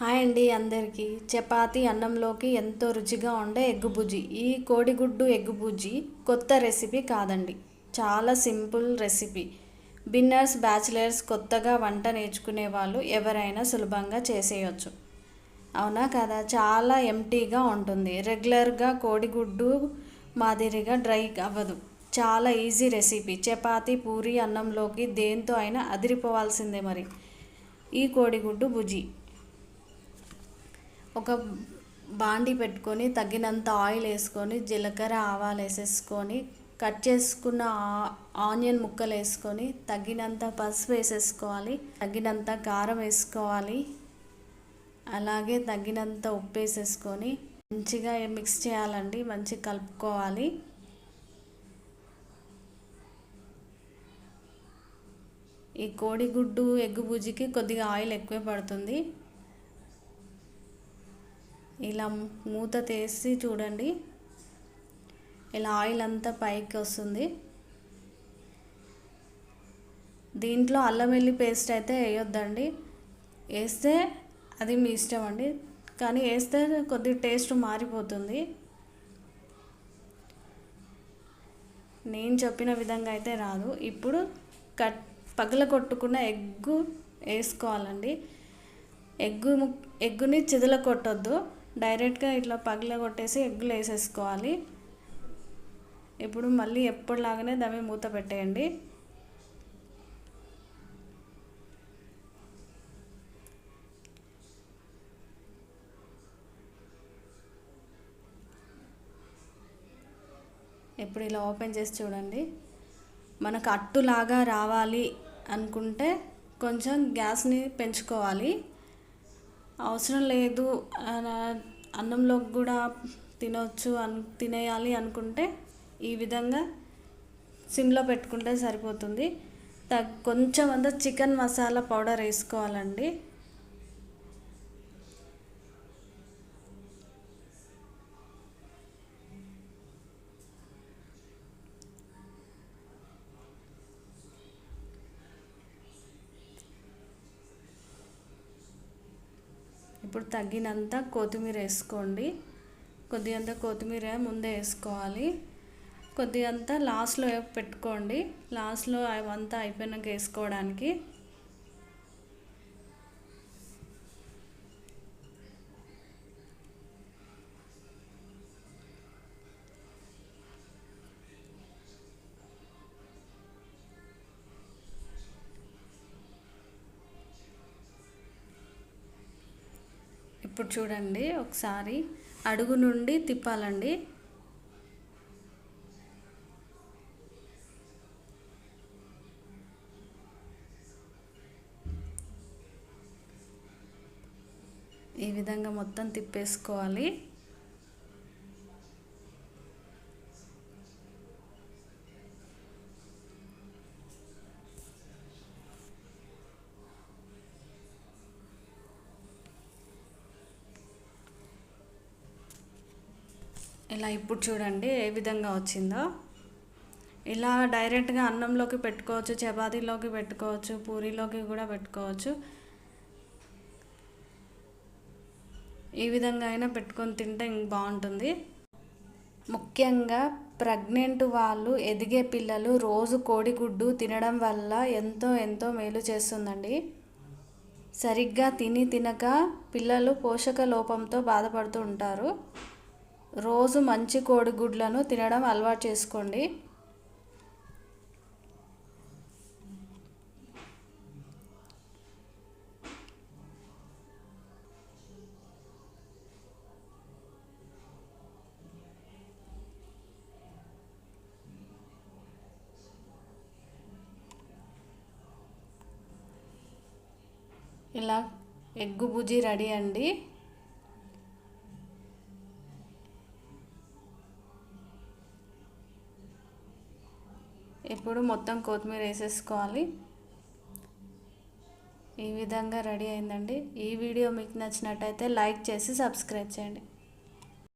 Hi అండి అందరికీ. చపాతీ అన్నంలోకి ఎంతో రుచిగా ఉండే ఎగ్గు బుజ్జి. ఈ కోడిగుడ్డు ఎగ్గు బుజ్జి కొత్త రెసిపీ కాదండి. చాలా సింపుల్ రెసిపీ. బిన్నర్స్ బ్యాచిలర్స్ కొత్తగా వంట నేర్చుకునే వాళ్ళు ఎవరైనా సులభంగా చేసేయచ్చు. అవునా కదా? చాలా ఎంటీగా ఉంటుంది. రెగ్యులర్గా కోడిగుడ్డు మాదిరిగా డ్రై అవ్వదు. చాలా ఈజీ రెసిపీ. చపాతీ పూరి అన్నంలోకి దేంతో అయినా అదిరిపోవాల్సిందే మరి. ఈ కోడిగుడ్డు బుజ్జి. ఒక బాండి పెట్టుకొని తగినంత ఆయిల్ వేసుకొని జీలకర్ర ఆవాలు వేసేసుకొని కట్ చేసుకున్న ఆనియన్ ముక్కలు వేసుకొని తగినంత పసుపు వేసేసుకోవాలి తగినంత కారం వేసుకోవాలి అలాగే తగినంత ఉప్పు వేసేసుకొని మంచిగా మిక్స్ చేయాలండి మంచిగా కలుపుకోవాలి. ఈ కోడిగుడ్డు ఎగ్గు బుజ్జికి కొద్దిగా ఆయిల్ ఎక్కువే పడుతుంది. ఇలా మూత తీసి చూడండి. ఇలా ఆయిల్ అంతా పైకి వస్తుంది. దీంట్లో అల్లం వెల్లి పేస్ట్ అయితే వేయొద్దండి. వేస్తే అది మీ ఇష్టం అండి. కానీ వేస్తే కొద్ది టేస్ట్ మారిపోతుంది. నేను చెప్పిన విధంగా అయితే రాదు. ఇప్పుడు కట్ పగల కొట్టుకున్న ఎగ్గు వేసుకోవాలండి. ఎగ్గు ము- ఎగ్గుని చిదల కొట్టొద్దు డైరెక్ట్గా ఇట్లా పగల కొట్టేసి ఎగ్గులు వేసేసుకోవాలి. ఇప్పుడు మళ్ళీ ఎప్పటిలాగానే దాన్ని మూత పెట్టేయండి. ఇప్పుడు ఇలా ఓపెన్ చేసి చూడండి. మనకు అట్టులాగా రావాలి అనుకుంటే కొంచెం గ్యాస్ని పెంచుకోవాలి. అవసరం లేదు. అన్నంలో కూడా తినొచ్చు అన్ తినేయాలి అనుకుంటే ఈ విధంగా సిమ్లో పెట్టుకుంటే సరిపోతుంది. త కొంచెం అంతా చికెన్ మసాలా పౌడర్ వేసుకోవాలండి. ఇప్పుడు తగినంత కొత్తిమీర వేసుకోండి. కొద్దిగంత కొత్తిమీర ముందే వేసుకోవాలి. కొద్దిగంత లాస్ట్లో పెట్టుకోండి. లాస్ట్లో అవంతా అయిపోయినాక వేసుకోవడానికి ఇప్పుడు చూడండి ఒకసారి. అడుగు నుండి తిప్పాలండి. ఈ విధంగా మొత్తం తిప్పేసుకోవాలి. ఇలా ఇప్పుడు చూడండి ఏ విధంగా వచ్చిందో. ఇలా డైరెక్ట్గా అన్నంలోకి పెట్టుకోవచ్చు చపాతీలోకి పెట్టుకోవచ్చు పూరీలోకి కూడా పెట్టుకోవచ్చు. ఈ విధంగా అయినా పెట్టుకొని తింటే ఇంక బాగుంటుంది. ముఖ్యంగా ప్రెగ్నెంట్ వాళ్ళు ఎదిగే పిల్లలు రోజు కోడిగుడ్డు తినడం వల్ల ఎంతో ఎంతో మేలు చేస్తుందండి. సరిగ్గా తిని తినక పిల్లలు పోషక లోపంతో బాధపడుతూ ఉంటారు. రోజు మంచి కోడిగుడ్లను తినడం అలవాటు చేసుకోండి. ఇలా ఎగ్గు బుజ్జి రెడీ అండి. ఇప్పుడు మొత్తం కొత్తిమీర వేసేసుకోవాలి. ఈ విధంగా రెడీ అయిందండి. ఈ వీడియో మీకు నచ్చినట్టయితే లైక్ చేసి సబ్స్క్రైబ్ చేయండి.